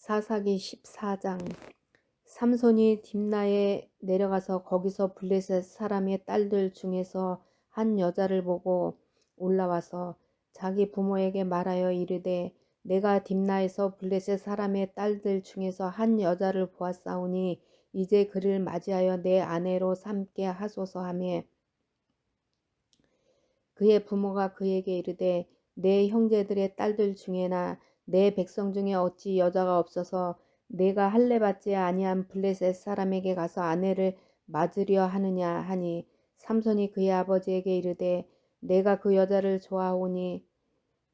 사사기 14장. 삼손이 딥나에 내려가서 거기서 블레셋 사람의 딸들 중에서 한 여자를 보고 올라와서 자기 부모에게 말하여 이르되 내가 딥나에서 블레셋 사람의 딸들 중에서 한 여자를 보았사오니 이제 그를 맞이하여 내 아내로 삼게 하소서 하며 그의 부모가 그에게 이르되 내 형제들의 딸들 중에나 내 백성 중에 어찌 여자가 없어서 내가 할례 받지 아니한 블레셋 사람에게 가서 아내를 맞으려 하느냐 하니 삼손이 그의 아버지에게 이르되 내가 그 여자를 좋아하오니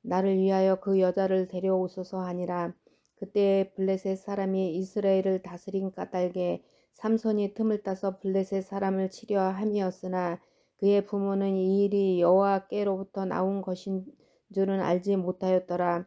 나를 위하여 그 여자를 데려오소서 하니라 그때 블레셋 사람이 이스라엘을 다스린 까닭에 삼손이 틈을 따서 블레셋 사람을 치려 함이었으나 그의 부모는 이 일이 여호와께로부터 나온 것인 줄은 알지 못하였더라.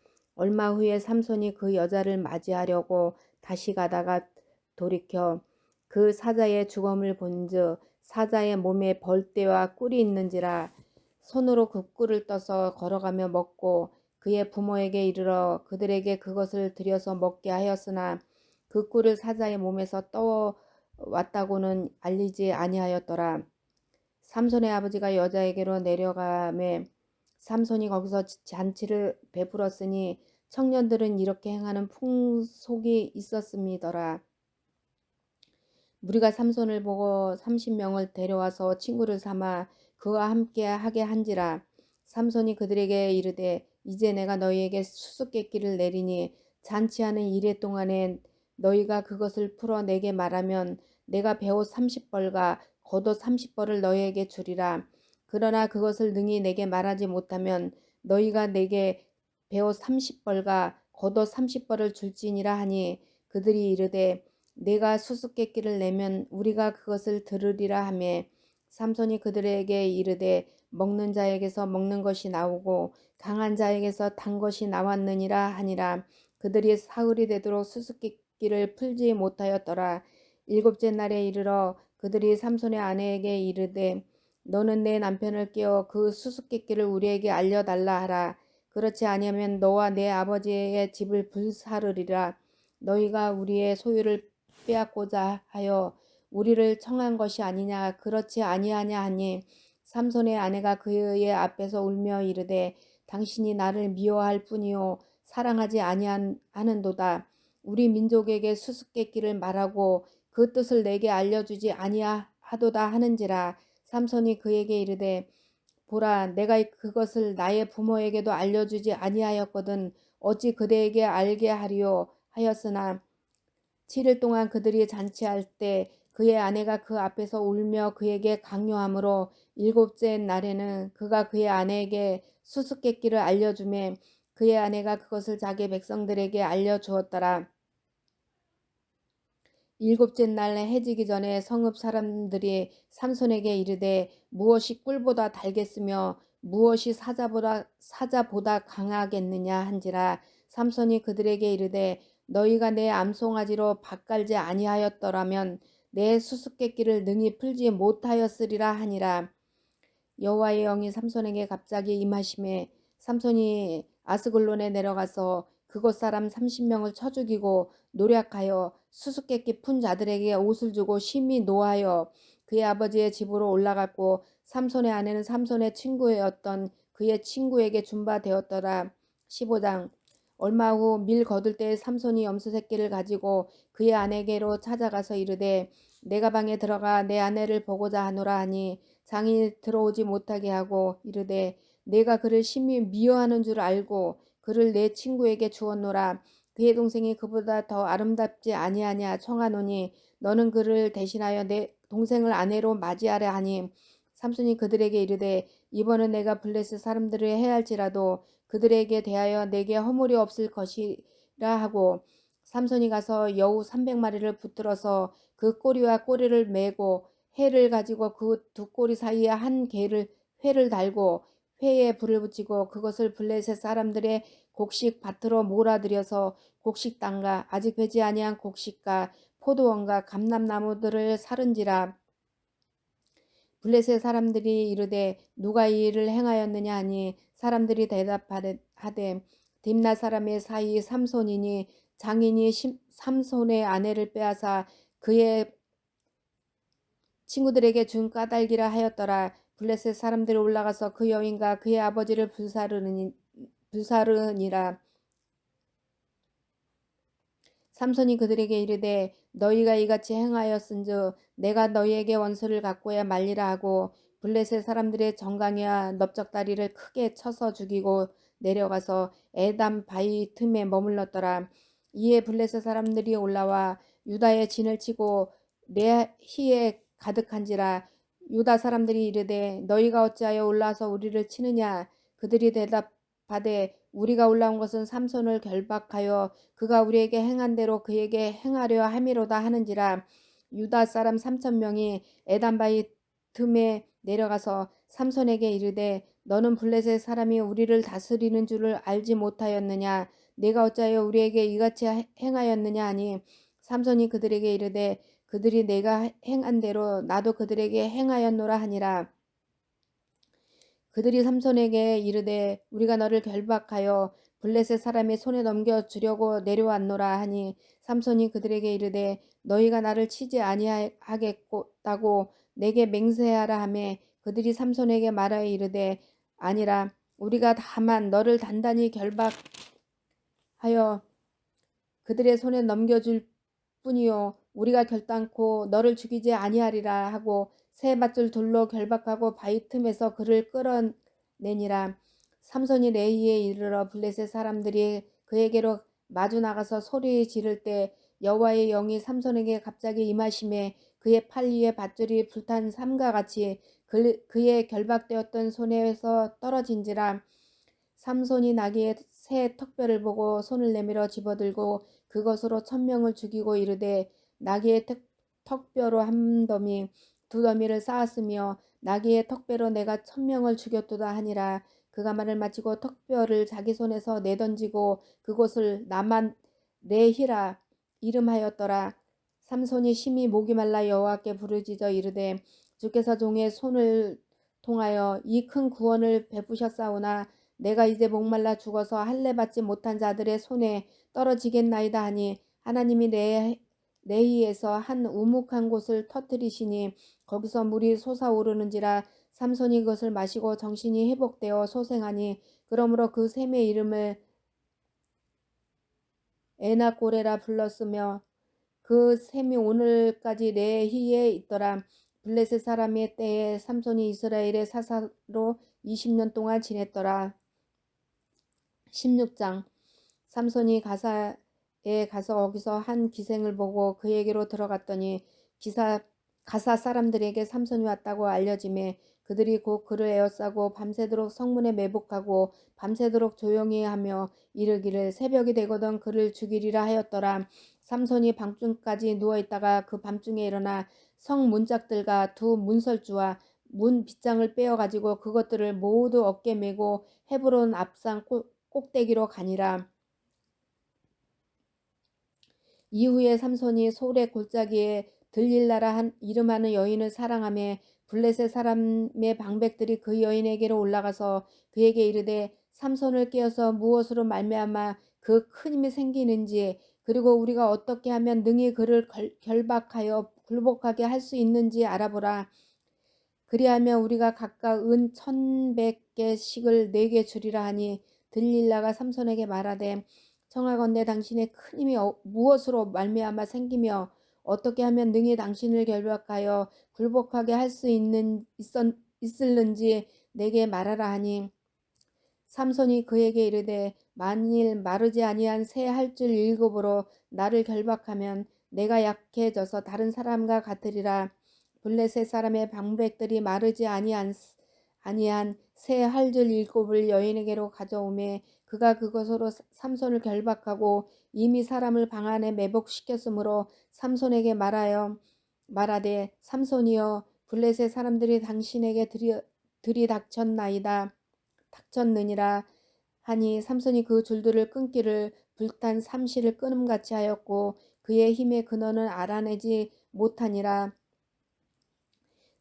얼마 후에 삼손이 그 여자를 맞이하려고 다시 가다가 돌이켜 그 사자의 죽음을 본즉 사자의 몸에 벌떼와 꿀이 있는지라 손으로 그 꿀을 떠서 걸어가며 먹고 그의 부모에게 이르러 그들에게 그것을 들여서 먹게 하였으나 그 꿀을 사자의 몸에서 떠 왔다고는 알리지 아니하였더라. 삼손의 아버지가 여자에게로 내려가매 삼손이 거기서 잔치를 베풀었으니 청년들은 이렇게 행하는 풍속이 있었음이더라. 무리가 삼손을 보고 삼십 명을 데려와서 친구를 삼아 그와 함께 하게 한지라. 삼손이 그들에게 이르되 이제 내가 너희에게 수수께끼를 내리니 잔치하는 이래 동안에 너희가 그것을 풀어 내게 말하면 내가 배옷 삼십 벌과 겉옷 삼십 벌을 너희에게 주리라. 그러나 그것을 능히 내게 말하지 못하면 너희가 내게 배옷 삼십 벌과 겉옷 삼십 벌을 줄지니라 하니 그들이 이르되 내가 수수께끼를 내면 우리가 그것을 들으리라 하매 삼손이 그들에게 이르되 먹는 자에게서 먹는 것이 나오고 강한 자에게서 단 것이 나왔느니라 하니라 그들이 사흘이 되도록 수수께끼를 풀지 못하였더라 일곱째 날에 이르러 그들이 삼손의 아내에게 이르되 너는 내 남편을 깨어 그 수수께끼를 우리에게 알려달라 하라. 그렇지 아니하면 너와 내 아버지의 집을 불사르리라. 너희가 우리의 소유를 빼앗고자 하여 우리를 청한 것이 아니냐. 그렇지 아니하냐 하니 삼손의 아내가 그의 앞에서 울며 이르되 당신이 나를 미워할 뿐이요. 사랑하지 아니하는도다. 우리 민족에게 수수께끼를 말하고 그 뜻을 내게 알려주지 아니하도다 하는지라. 삼손이 그에게 이르되 보라 내가 그것을 나의 부모에게도 알려주지 아니하였거든 어찌 그대에게 알게 하리요 하였으나 7일 동안 그들이 잔치할 때 그의 아내가 그 앞에서 울며 그에게 강요하므로 일곱째 날에는 그가 그의 아내에게 수수께끼를 알려주매 그의 아내가 그것을 자기 백성들에게 알려주었더라. 일곱째 날에 해지기 전에 성읍 사람들이 삼손에게 이르되 무엇이 꿀보다 달겠으며 무엇이 사자보다 사자보다 강하겠느냐 한지라. 삼손이 그들에게 이르되 너희가 내 암송아지로 밭갈지 아니하였더라면 내 수수께끼를 능히 풀지 못하였으리라 하니라. 여호와의 영이 삼손에게 갑자기 임하심에 삼손이 아스글론에 내려가서 그곳 사람 30명을 쳐 죽이고 노력하여 수수께끼 푼 자들에게 옷을 주고 심히 노하여 그의 아버지의 집으로 올라갔고 삼손의 아내는 삼손의 친구였던 그의 친구에게 준바되었더라. 15장 얼마 후 밀 거둘 때 삼손이 염소 새끼를 가지고 그의 아내에게로 찾아가서 이르되 내가 방에 들어가 내 아내를 보고자 하노라 하니 장이 들어오지 못하게 하고 이르되 내가 그를 심히 미워하는 줄 알고 그를 내 친구에게 주었노라. 그의 동생이 그보다 더 아름답지 아니하냐 청하노니 너는 그를 대신하여 내 동생을 아내로 맞이하려 하니 삼손이 그들에게 이르되 이번은 내가 블레스 사람들을 해할지라도 그들에게 대하여 내게 허물이 없을 것이라 하고 삼손이 가서 여우 300마리를 붙들어서 그 꼬리와 꼬리를 메고 회를 가지고 그 두 꼬리 사이에 한 개를 회를 달고 회에 불을 붙이고 그것을 블레셋 사람들의 곡식 밭으로 몰아들여서 곡식 땅과 아직 배지 아니한 곡식과 포도원과 감람나무들을 사른지라 블레셋 사람들이 이르되 누가 이 일을 행하였느냐 하니 사람들이 대답하되 딥나 사람의 사이 삼손이니 장인이 삼손의 아내를 빼앗아 그의 친구들에게 준 까닭이라 하였더라. 블레셋 사람들이 올라가서 그 여인과 그의 아버지를 불사르니, 불사르니라. 삼손이 그들에게 이르되 너희가 이같이 행하였은즉 내가 너희에게 원수를 갖고야 말리라 하고 블레셋 사람들의 정강이와 넓적다리를 크게 쳐서 죽이고 내려가서 에담 바위 틈에 머물렀더라. 이에 블레셋 사람들이 올라와 유다의 진을 치고 레히에 가득한지라 유다 사람들이 이르되 너희가 어찌하여 올라와서 우리를 치느냐? 그들이 대답하되 우리가 올라온 것은 삼손을 결박하여 그가 우리에게 행한 대로 그에게 행하려 함이로다 하는지라. 유다 사람 삼천 명이 에담바이 틈에 내려가서 삼손에게 이르되 너는 블레셋 사람이 우리를 다스리는 줄을 알지 못하였느냐? 내가 어찌하여 우리에게 이같이 행하였느냐? 하니 삼손이 그들에게 이르되 그들이 내가 행한 대로 나도 그들에게 행하였노라 하니라. 그들이 삼손에게 이르되 우리가 너를 결박하여 블레셋 사람의 손에 넘겨 주려고 내려왔노라 하니 삼손이 그들에게 이르되 너희가 나를 치지 아니하겠다고 내게 맹세하라 하매 그들이 삼손에게 말하여 이르되 아니라 우리가 다만 너를 단단히 결박하여 그들의 손에 넘겨줄 뿐이요 우리가 결단코 너를 죽이지 아니하리라 하고 새 밧줄 돌로 결박하고 바위 틈에서 그를 끌어내니라. 삼손이 레이에 이르러 블레셋 사람들이 그에게로 마주 나가서 소리 지를 때 여호와의 영이 삼손에게 갑자기 임하심에 그의 팔 위에 밧줄이 불탄 삼과 같이 그, 그의 결박되었던 손에서 떨어진지라. 삼손이 나귀의 새 턱뼈를 보고 손을 내밀어 집어들고 그것으로 천명을 죽이고 이르되 나귀의 턱뼈로 한 더미 두 더미를 쌓았으며 나귀의 턱뼈로 내가 천명을 죽였도다 하니라. 그가 말을 마치고 턱뼈를 자기 손에서 내던지고 그곳을 나만 레히라 이름하였더라. 삼손이 심히 목이 말라 여호와께 부르짖어 이르되 주께서 종의 손을 통하여 이 큰 구원을 베푸셨사오나 내가 이제 목말라 죽어서 할례 받지 못한 자들의 손에 떨어지겠나이다 하니 하나님이 내 레히에서 한 우묵한 곳을 터뜨리시니 거기서 물이 솟아오르는지라 삼손이 그것을 마시고 정신이 회복되어 소생하니 그러므로 그 샘의 이름을 에나꼬레라 불렀으며 그 샘이 오늘까지 레히에 있더라. 블레셋 사람의 때에 삼손이 이스라엘의 사사로 20년 동안 지냈더라. 16장 삼손이 가사 에 가서 거기서 한 기생을 보고 그에게로 들어갔더니 기사 가사 사람들에게 삼손이 왔다고 알려짐에 그들이 곧 그를 에워싸고 밤새도록 성문에 매복하고 밤새도록 조용히 하며 이르기를 새벽이 되거든 그를 죽이리라 하였더라. 삼손이 밤중까지 누워있다가 그 밤중에 일어나 성 문짝들과 두 문설주와 문 빗장을 빼어가지고 그것들을 모두 어깨 메고 헤브론 앞산 꼭대기로 가니라. 이후에 삼손이 소울의 골짜기에 들릴라라 한 이름하는 여인을 사랑하며 블레셋 사람의 방백들이 그 여인에게로 올라가서 그에게 이르되 삼손을 깨어서 무엇으로 말미암아 그 큰 힘이 생기는지 그리고 우리가 어떻게 하면 능히 그를 결박하여 굴복하게 할 수 있는지 알아보라. 그리하면 우리가 각각 은 천백 개씩을 네 개 주리라 하니 들릴라가 삼손에게 말하되 청하건대 당신의 큰 힘이 어, 무엇으로 말미암아 생기며 어떻게 하면 능히 당신을 결박하여 굴복하게 할 수 있는 있었, 있을는지 내게 말하라 하니 삼손이 그에게 이르되 만일 마르지 아니한 새 할줄 일곱으로 나를 결박하면 내가 약해져서 다른 사람과 같으리라. 블레셋 사람의 방백들이 마르지 아니한 아니한 새 할 줄 일곱을 여인에게로 가져오매 그가 그것으로 삼손을 결박하고 이미 사람을 방 안에 매복시켰으므로 삼손에게 말하여 말하되 삼손이여 블레셋 사람들이 당신에게 들이, 들이닥쳤나이다 닥쳤느니라. 하니 삼손이 그 줄들을 끊기를 불탄 삼시를 끊음같이 하였고 그의 힘의 근원을 알아내지 못하니라.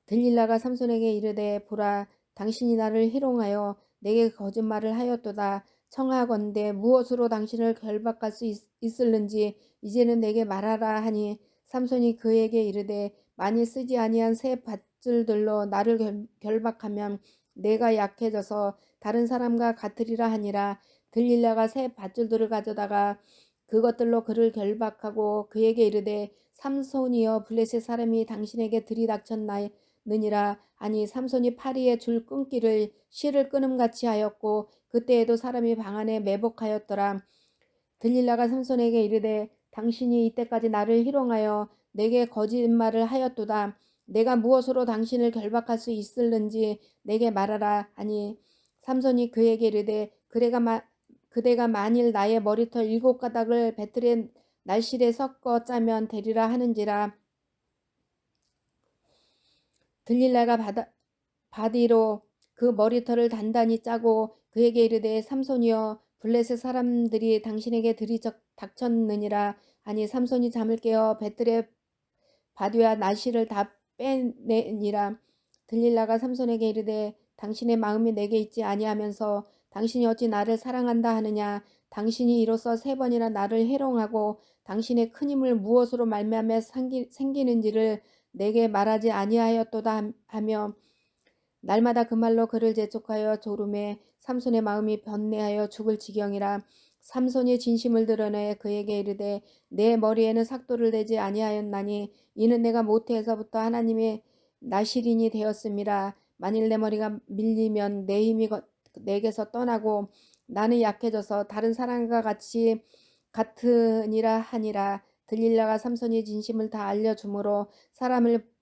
들릴라가 삼손에게 이르되 보라 당신이 나를 희롱하여 내게 거짓말을 하였도다 청하건대 무엇으로 당신을 결박할 수 있, 있을는지 이제는 내게 말하라 하니 삼손이 그에게 이르되 만일 쓰지 아니한 새 밧줄들로 나를 결, 결박하면 내가 약해져서 다른 사람과 같으리라 하니라. 들릴라가 새 밧줄들을 가져다가 그것들로 그를 결박하고 그에게 이르되 삼손이여 블레셋 사람이 당신에게 들이닥쳤나느니라. 아니 삼손이 파리에 줄 끊기를 실을 끊음같이 하였고 그때에도 사람이 방 안에 매복하였더라. 들릴라가 삼손에게 이르되 당신이 이때까지 나를 희롱하여 내게 거짓말을 하였도다. 내가 무엇으로 당신을 결박할 수 있을는지 내게 말하라 하니 삼손이 그에게 이르되 그대가, 마, 그대가 만일 나의 머리털 일곱 가닥을 배틀에 날실에 섞어 짜면 되리라 하는지라. 들릴라가 바다, 바디로 그 머리털을 단단히 짜고 그에게 이르되 삼손이여 블레셋 사람들이 당신에게 들이닥쳤느니라. 하니 삼손이 잠을 깨어 배틀에 바디와 나시를 다 빼내니라. 들릴라가 삼손에게 이르되 당신의 마음이 내게 있지 아니하면서 당신이 어찌 나를 사랑한다 하느냐? 당신이 이로써 세 번이나 나를 해롱하고 당신의 큰 힘을 무엇으로 말미암아 생기는지를 내게 말하지 아니하였도다 하며 날마다 그 말로 그를 재촉하여 조름에 삼손의 마음이 변내하여 죽을 지경이라 삼손이 진심을 드러내 그에게 이르되 내 머리에는 삭도를 대지 아니하였나니 이는 내가 모태에서부터 하나님의 나시린이 되었음이라. 만일 내 머리가 밀리면 내 힘이 내게서 떠나고 나는 약해져서 다른 사람과 같이 같으니라 하니라. 들릴라가 삼손이 진심을 다 알려주므로 사람을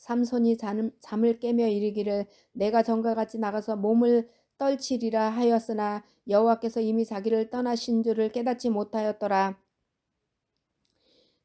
삼손이 잠, 잠을 깨며 이르기를 내가 전과 같이 나가서 몸을 떨치리라 하였으나 여호와께서 이미 자기를 떠나신 줄을 깨닫지 못하였더라.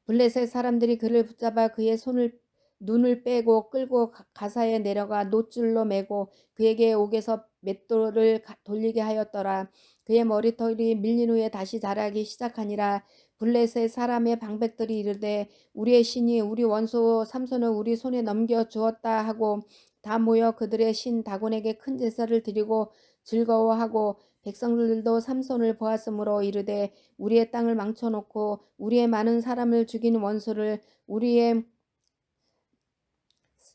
블레셋 사람들이 그를 붙잡아 그의 손을 눈을 빼고 끌고 가사에 내려가 노줄로 매고 그에게 옥에서 맷돌을 돌리게 하였더라. 그의 머리털이 밀린 후에 다시 자라기 시작하니라. 블레셋 사람의 방백들이 이르되 우리의 신이 우리 원수 삼손을 우리 손에 넘겨 주었다 하고 다 모여 그들의 신 다곤에게 큰 제사를 드리고 즐거워하고 백성들도 삼손을 보았으므로 이르되 우리의 땅을 망쳐놓고 우리의 많은 사람을 죽인 원수를 우리의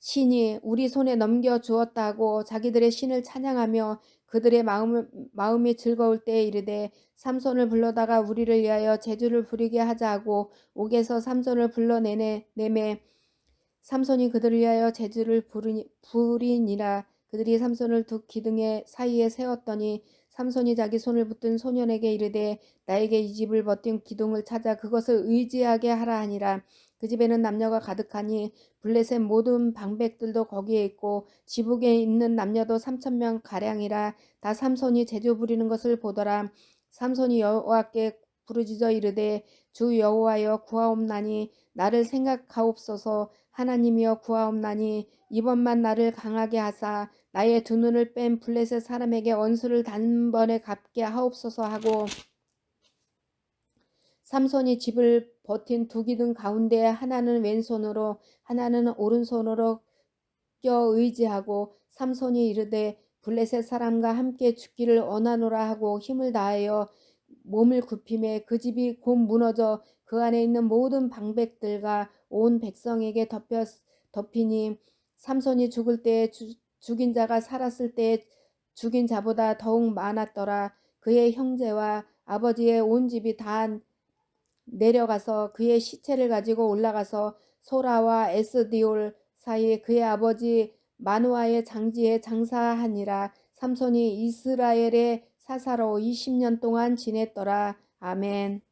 신이 우리 손에 넘겨 주었다고 자기들의 신을 찬양하며 그들의 마음, 마음이 즐거울 때에 이르되 삼손을 불러다가 우리를 위하여 제주를 부리게 하자고 옥에서 삼손을 불러내내 내매 삼손이 그들을 위하여 제주를 부리니라. 그들이 삼손을 두 기둥의 사이에 세웠더니 삼손이 자기 손을 붙든 소년에게 이르되 나에게 이 집을 버틴 기둥을 찾아 그것을 의지하게 하라 하니라. 그 집에는 남녀가 가득하니 블레셋 모든 방백들도 거기에 있고 지붕에 있는 남녀도 삼천 명 가량이라. 다 삼손이 제주 부리는 것을 보더라. 삼손이 여호와께 부르짖어 이르되 주 여호와여 구하옵나니 나를 생각하옵소서. 하나님이여 구하옵나니 이번만 나를 강하게 하사 나의 두 눈을 뺀 블레셋 사람에게 원수를 단번에 갚게 하옵소서 하고 삼손이 집을 버틴 두 기둥 가운데 하나는 왼손으로 하나는 오른손으로 껴 의지하고 삼손이 이르되 블레셋 사람과 함께 죽기를 원하노라 하고 힘을 다하여 몸을 굽힘에 그 집이 곧 무너져 그 안에 있는 모든 방백들과 온 백성에게 덮여 덮이니 삼손이 죽을 때에 주, 죽인 자가 살았을 때에 죽인 자보다 더욱 많았더라. 그의 형제와 아버지의 온 집이 다 내려가서 그의 시체를 가지고 올라가서 소라와 에스디올 사이에 그의 아버지 마누아의 장지에 장사하니라. 삼손이 이스라엘의 사사로 20년 동안 지냈더라. 아멘.